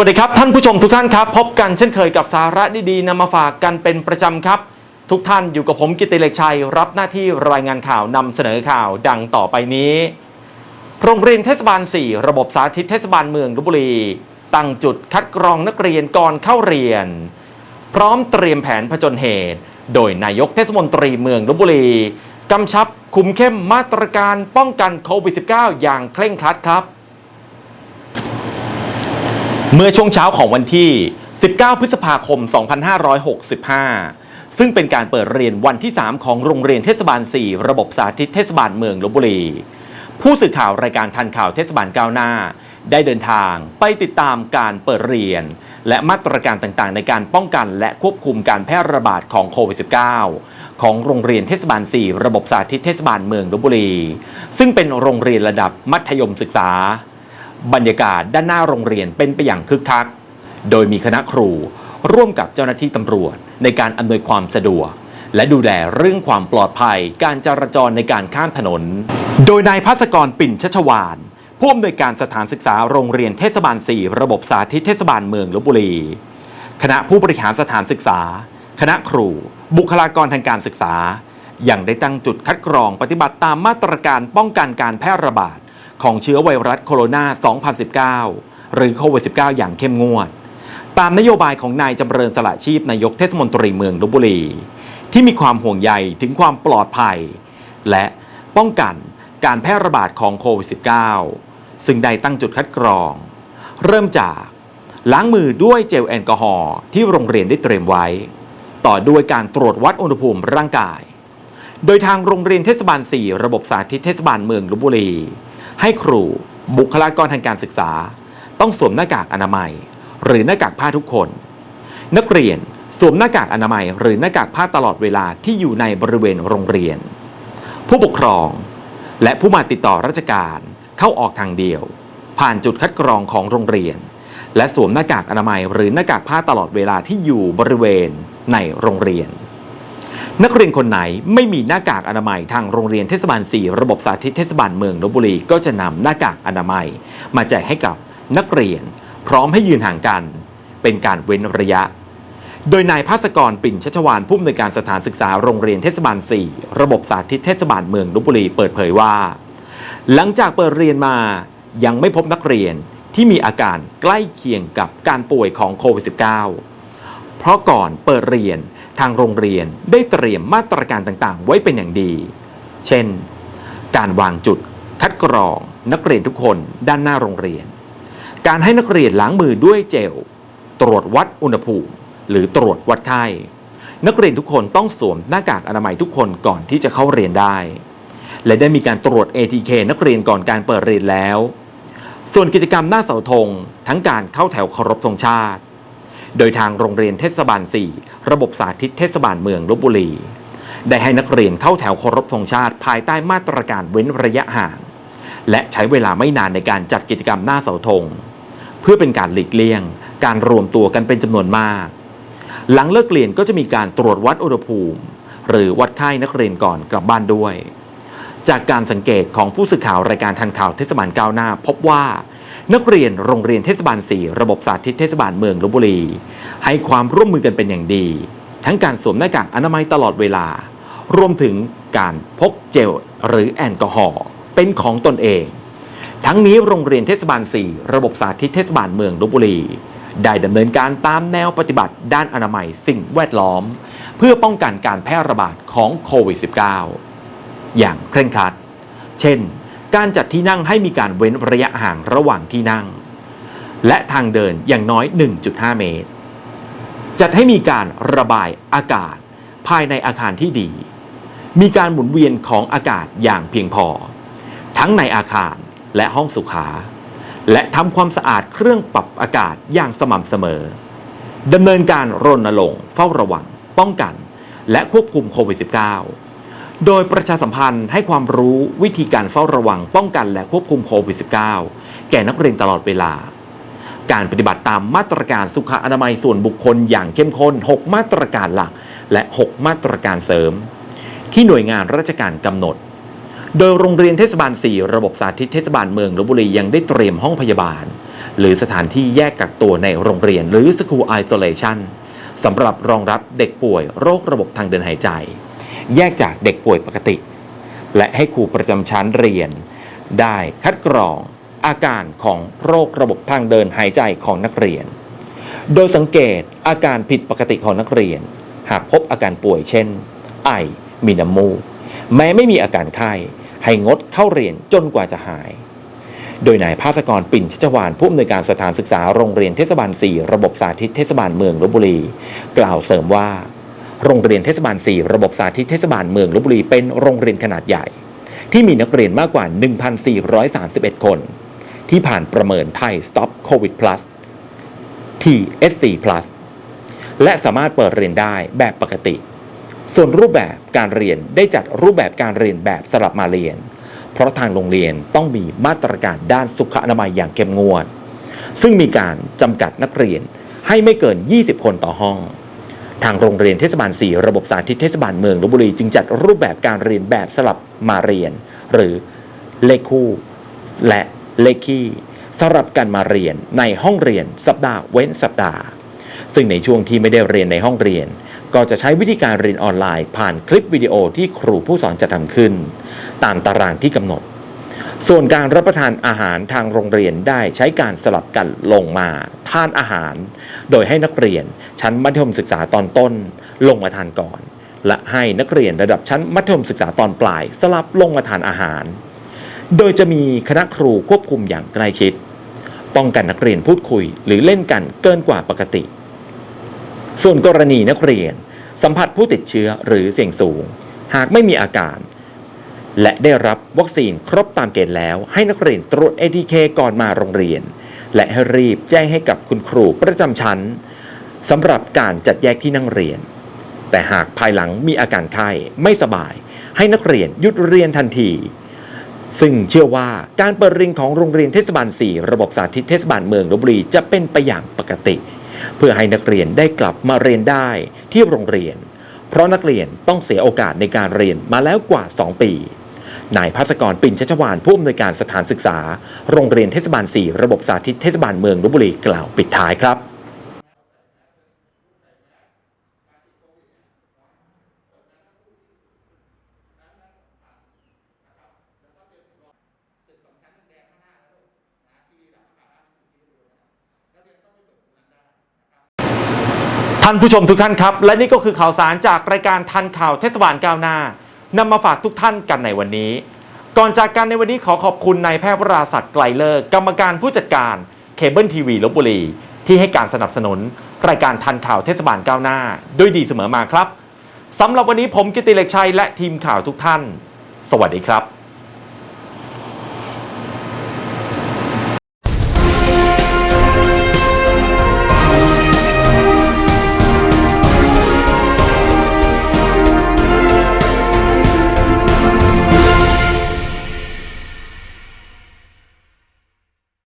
วัสดีครับท่านผู้ชมทุกท่านครับ พบกันเช่นเคยกับสาระดีๆนำมาฝากกันเป็นประจำครับ ทุกท่านอยู่กับผมกิติเลกชัย รับหน้าที่รายงานข่าวนำเสนอข่าวดังต่อไปนี้ โรงเรียนเทศบาล 4 ระบบสาธิตเทศบาลเมืองลบบุรี ตั้งจุดคัดกรองนักเรียนก่อนเข้าเรียน พร้อมเตรียมแผนผจญเหตุ โดยนายกเทศมนตรีเมืองลบบุรีกำชับคุมเข้มมาตรการป้องกันโควิด -19 อย่างเคร่งครัดครับ เมื่อช่วงเช้าของวันที่ 19 พฤษภาคม 2565 ซึ่งเป็นการเปิดเรียนวันที่ 3 ของโรงเรียนเทศบาล 4 ระบบสาธิตเทศบาลเมืองลบบุรี ผู้สื่อข่าวรายการทันข่าวเทศบาลก้าวหน้า ได้เดินทางไปติดตามการเปิดเรียน และมาตรการต่างๆ ในการป้องกันและควบคุมการแพร่ระบาดของโควิด -19 ของโรงเรียนเทศบาล 4 ระบบสาธิตเทศบาลเมืองลบบุรี ซึ่งเป็นโรงเรียนระดับมัธยมศึกษา บรรยากาศด้านหน้าโรงเรียนเป็นไปอย่างคึกคัก โดยมีคณะครูร่วมกับเจ้าหน้าที่ตำรวจในการอำนวยความสะดวก และดูแลเรื่องความปลอดภัยการจราจรในการข้ามถนน โดยนายภัสกรปิ่นชัชวานผู้อำนวยการสถานศึกษาโรงเรียนเทศบาล 4 ระบบสาธิตเทศบาลเมืองลบบุรี คณะผู้บริหารสถานศึกษา คณะครู บุคลากรทางการศึกษา ยังได้ตั้งจุดคัดกรองปฏิบัติตามมาตรการป้องกันการแพร่ระบาด ของเชื้อไวรัสโคโรนา 2019 หรือโควิด -19 อย่างเข้มงวด ตามนโยบายของนายจำเริญสละชีพนายกเทศมนตรีเมืองลบบุรี ที่มีความห่วงใยถึงความปลอดภัย และป้องกันการแพร่ระบาดของโควิด -19 ซึ่งได้ตั้งจุดคัดกรอง เริ่มจากล้างมือด้วยเจลแอลกอฮอล์ที่โรงเรียนได้เตรียมไว้ ต่อด้วยการตรวจวัดอุณหภูมิร่างกาย โดยทางโรงเรียนเทศบาล 4 ระบบสาธิตเทศบาลเมืองลบบุรี ให้ครูบุคลากรทางการศึกษา ต้องสวมหน้ากากอนามัย หรือหน้ากากผ้าทุกคน นักเรียนสวมหน้ากากอนามัย หรือหน้ากากผ้าตลอดเวลาที่อยู่ในบริเวณโรงเรียน ผู้ปกครอง และผู้มาติดต่อราชการเข้าออกทางเดียว ผ่านจุดคัดกรองของโรงเรียน และสวมหน้ากากอนามัย หรือหน้ากากผ้าตลอดเวลาที่อยู่บริเวณในโรงเรียน นักเรียนคนไหนไม่มีหน้ากากอนามัยทางโรงเรียนเทศบาล 4 ระบบสาธิตเทศบาลเมืองลบบุรีก็จะนำหน้ากากอนามัย มาแจกให้กับนักเรียน พร้อมให้ยืนห่างกัน เป็นการเว้นระยะ โดยนายภาสกรปิ่นชัชวานผู้อำนวยการสถานศึกษาโรงเรียนเทศบาล 4 ระบบสาธิตเทศบาลเมืองลบบุรีเปิดเผยว่า หลังจากเปิดเรียนมายังไม่พบนักเรียนที่มีอาการใกล้เคียงกับการป่วยของโควิด -19 เพราะก่อนเปิดเรียน ทางโรงเรียนได้เตรียมมาตรการต่างๆ ไว้เป็นอย่างดี เช่น การวางจุด คัดกรอง นักเรียนทุกคนด้านหน้าโรงเรียน การให้นักเรียนล้างมือด้วยเจล ตรวจวัดอุณหภูมิ หรือตรวจวัดไข้นักเรียนทุกคนต้องสวมหน้ากากอนามัยทุกคนก่อนที่จะเข้าเรียนได้ และได้มีการตรวจ ATK นักเรียนก่อนการเปิดเรียนแล้ว ส่วนกิจกรรมหน้าเสาธงทั้งการเข้าแถวเคารพธงชาติ โดยทางโรงเรียนเทศบาล 4 ระบบสาธิตเทศบาลเมืองลบบุรี ได้ให้นักเรียนเข้าแถวเคารพธงชาติภายใต้มาตรการเว้นระยะห่าง และใช้เวลาไม่นานในการจัดกิจกรรมหน้าเสาธง เพื่อเป็นการหลีกเลี่ยง การรวมตัวกันเป็นจำนวนมาก หลังเลิกเรียนก็จะมีการตรวจวัดอุณหภูมิ หรือวัดไข้นักเรียนก่อนกลับบ้านด้วย จากการสังเกตของผู้สื่อข่าวรายการทันข่าวเทศบาลก้าวหน้า พบว่า นักเรียนโรงเรียนเทศบาล 4 ระบบสาธิตเทศบาลเมืองลบบุรี ให้ความร่วมมือกันเป็นอย่างดี ทั้งการสวมหน้ากากอนามัยตลอดเวลา รวมถึงการพกเจลหรือแอลกอฮอล์เป็นของตนเอง ทั้งนี้โรงเรียนเทศบาล 4 ระบบสาธิตเทศบาลเมืองลบบุรี ได้ดำเนินการตามแนวปฏิบัติด้านอนามัยสิ่งแวดล้อม เพื่อป้องกันการแพร่ระบาดของโควิด -19 อย่างเคร่งครัด เช่น การจัดที่นั่งให้มีการเว้นระยะห่างระหว่างที่นั่ง และทางเดินอย่างน้อย 1.5 เมตร จัดให้มีการระบายอากาศ ภายในอาคารที่ดี มีการหมุนเวียนของอากาศอย่างเพียงพอ ทั้งในอาคารและห้องสุขา และทำความสะอาดเครื่องปรับอากาศอย่างสม่ำเสมอดำเนินการรณรงค์เฝ้าระวัง ป้องกัน และควบคุมโควิด -19 โดยประชาสัมพันธ์ให้ความรู้วิธีการเฝ้าระวังป้องกันและควบคุมโควิด -19 แก่นักเรียนตลอดเวลา การปฏิบัติตามมาตรการสุขอนามัยส่วนบุคคลอย่างเข้มข้น 6 มาตรการหลัก และ 6 มาตรการเสริม ที่หน่วยงานราชการกำหนด โดยโรงเรียนเทศบาล 4 ระบบสาธิตเทศบาลเมืองลบบุรียังได้เตรียมห้องพยาบาล หรือสถานที่แยกกักตัวในโรงเรียนหรือ School Isolation สำหรับรองรับเด็กป่วยโรคระบบทางเดินหายใจ แยกจากเด็กป่วยปกติ และให้ครูประจำชั้นเรียน ได้คัดกรองอาการของโรคระบบทางเดินหายใจของนักเรียน โดยสังเกตอาการผิดปกติของนักเรียน หากพบอาการป่วยเช่น ไอ มีน้ำมูก แม้ไม่มีอาการไข้ ให้งดเข้าเรียนจนกว่าจะหาย โดยนายภาสกรปิ่นชัชวานผู้อำนวยการสถานศึกษาโรงเรียนเทศบาล 4 ระบบสาธิตเทศบาลเมืองลบบุรี กล่าวเสริมว่า โรงเรียนเทศบาล 4 ระบบสาธิตเทศบาลเมืองลบบุรีเป็นโรงเรียนขนาดใหญ่ ที่มีนักเรียนมากกว่า 1,431 คน ที่ผ่านประเมินไทย Stop COVID Plus TSC Plus และสามารถเปิดเรียนได้แบบปกติ ส่วนรูปแบบการเรียนได้จัดรูปแบบการเรียนแบบสลับมาเรียน เพราะทางโรงเรียนต้องมีมาตรการด้านสุขอนามัยอย่างเข้มงวด ซึ่งมีการจำกัดนักเรียนให้ไม่เกิน 20 คนต่อห้อง ทางโรงเรียนเทศบาล 4 ระบบสาธิตเทศบาลเมืองลบบุรีจึงจัดรูปแบบการเรียนแบบสลับมาเรียน หรือเลขคู่ และเลขคี่สำหรับการมาเรียนในห้องเรียนสัปดาห์เว้นสัปดาห์ ซึ่งในช่วงที่ไม่ได้เรียนในห้องเรียน ก็จะใช้วิธีการเรียนออนไลน์ ผ่านคลิปวิดีโอที่ครูผู้สอนจะทำขึ้น ตามตารางที่กำหนด ส่วนการรับประทานอาหารทางโรงเรียนได้ใช้การสลับกันลงมาทานอาหาร โดยให้นักเรียนชั้นมัธยมศึกษาตอนต้น ลงมาทานก่อน และให้นักเรียนระดับชั้นมัธยมศึกษาตอนปลาย สลับลงมาทานอาหาร โดยจะมีคณะครูควบคุมอย่างใกล้ชิด ป้องกันนักเรียนพูดคุย หรือเล่นกันเกินกว่าปกติ ส่วนกรณีนักเรียน สัมผัสผู้ติดเชื้อหรือเสี่ยงสูง หากไม่มีอาการ และได้รับวัคซีนครบตามเกณฑ์แล้ว ให้นักเรียนตรวจ ATK ก่อนมาโรงเรียน และให้รีบแจ้งให้กับคุณครูประจำชั้นสำหรับการจัดแยกที่นั่งเรียน แต่หากภายหลังมีอาการไข้ไม่สบาย ให้นักเรียนหยุดเรียนทันที ซึ่งเชื่อว่าการเปิดเรียนของโรงเรียนเทศบาล 4 ระบบสาธิตเทศบาลเมืองลบบุรีจะเป็นไปอย่างปกติ เพื่อให้นักเรียนได้กลับมาเรียนได้ที่โรงเรียน เพราะนักเรียนต้องเสียโอกาสในการเรียนมาแล้วกว่า 2 ปี นายภัสกรปิ่นชัชวานผู้อำนวยการสถานศึกษา โรงเรียนเทศบาล 4 ระบบสาธิตเทศบาลเมืองลบบุรีกล่าวปิดท้ายครับท่านผู้ชมทุกท่านครับ และนี่ก็คือข่าวสารจากรายการทันข่าวเทศบาลก้าวหน้า นำมาฝากทุกท่านกันในวันนี้ ก่อนจากกันในวันนี้ขอขอบคุณนายแพทย์วราศักดิ์ไกลเลิกกรรมการผู้จัดการเคเบิลทีวีลบบุรี ที่ให้การสนับสนุน รายการทันข่าวเทศบาลก้าวหน้า ด้วยดีเสมอมาครับสำหรับวันนี้ผมกิติเล็กชัยและทีมข่าวทุกท่าน สวัสดีครับ